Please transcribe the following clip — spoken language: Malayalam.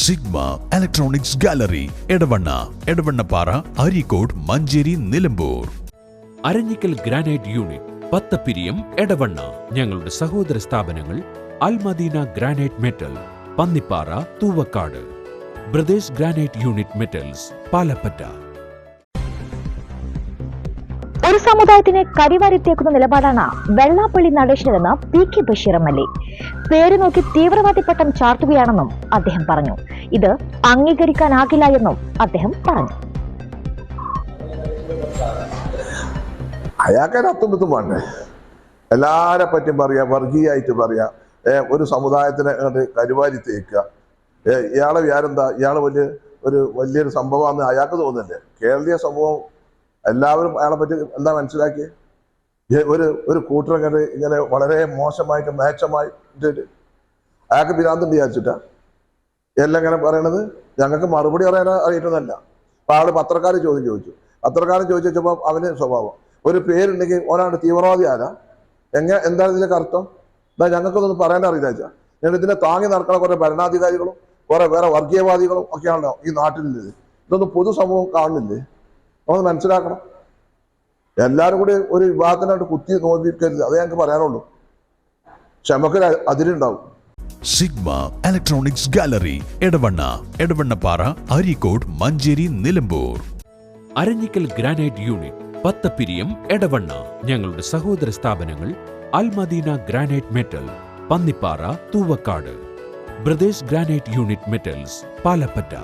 Sigma electronics gallery Edavanna Edavannappara Areekode Manjeri Nilambur. Aranjikkal granite unit Pathappiriyam Edavanna. ഞങ്ങളുടെ സഹോദര സ്ഥാപനങ്ങൾ Almadeena granite metal Pannippara Thoovakkad. Brothers granite unit metals Palappetta. ഒരു സമുദായത്തിന് കരിവാരിത്തേക്കുന്ന നിലപാടാണ് Vellappally നടേശനെന്ന് P K Basheer M L A. പേര് നോക്കി തീവ്രവാദി പട്ടം ചാർത്തുകയാണെന്നും അദ്ദേഹം പറഞ്ഞു. ഇത് അംഗീകരിക്കാനാകില്ല എന്നും അദ്ദേഹം പറഞ്ഞു. അയാൾക്കൊരു അത്തുമ്പത്തും വേണ്ടേ? എല്ലാരെ പറ്റിയും പറയാ വർഗീയായിട്ട് പറയാ. ഒരു സമുദായത്തിനെ കണ്ട് കരുവാരി തേക്കുക ഇയാളെ വ്യാരെന്താ ഇയാൾ വലിയ ഒരു വലിയൊരു സംഭവമാണെന്ന് അയാൾക്ക് തോന്നുന്നില്ലേ? കേരളീയ സമൂഹം എല്ലാവരും അയാളെ പറ്റി എന്താ മനസ്സിലാക്കിയത് ഒരു ഒരു കൂട്ടരങ്ങോട്ട് ഇങ്ങനെ വളരെ മോശമായിട്ട് മേച്ചമായി അയാൾക്ക് ഭ്രാന്തം വിചാരിച്ചിട്ടാ. എല്ലാം ഇങ്ങനെ പറയണത് ഞങ്ങൾക്ക് മറുപടി പറയാൻ അറിയിട്ടൊന്നല്ല. അപ്പൊ ആൾ പത്രക്കാർ ചോദ്യം ചോദിച്ചു. പത്രക്കാരൻ ചോദിച്ചു വെച്ചപ്പോൾ അവന് സ്വഭാവം. ഒരു പേരുണ്ടെങ്കിൽ ഒരാളുടെ തീവ്രവാദി ആരാ? എങ്ങനെ എന്താണ് ഇതിന്റെ അർത്ഥം എന്നാ ഞങ്ങൾക്കൊന്നും പറയാൻ അറിയില്ല ഞങ്ങൾ ഇതിനെ താങ്ങി നടക്കണ കുറെ ഭരണാധികാരികളും കുറെ വേറെ വർഗീയവാദികളും ഒക്കെയാണല്ലോ ഈ നാട്ടിലുള്ളത്. ഇതൊന്നും പൊതുസമൂഹം കാണുന്നില്ലേ? നമ്മൾ മനസ്സിലാക്കണം. എല്ലാവരും കൂടി ഒരു വിവാഹത്തിനായിട്ട് കുത്തി നോക്കിയിരിക്കരുത്. അതേ ഞങ്ങൾക്ക് പറയാനുള്ളൂ. ക്ഷമക്കൊരു അതിരുണ്ടാവും. Sigma electronics gallery Edavanna Edavannappara Areekode Manjeri Nilambur. Aranjikkal granite unit Pathappiriyam Edavanna. ഞങ്ങളുടെ സഹോദര സ്ഥാപനങ്ങൾ Almadeena granite metal Pannippara Thoovakkad. Brothers granite unit metals Palappetta.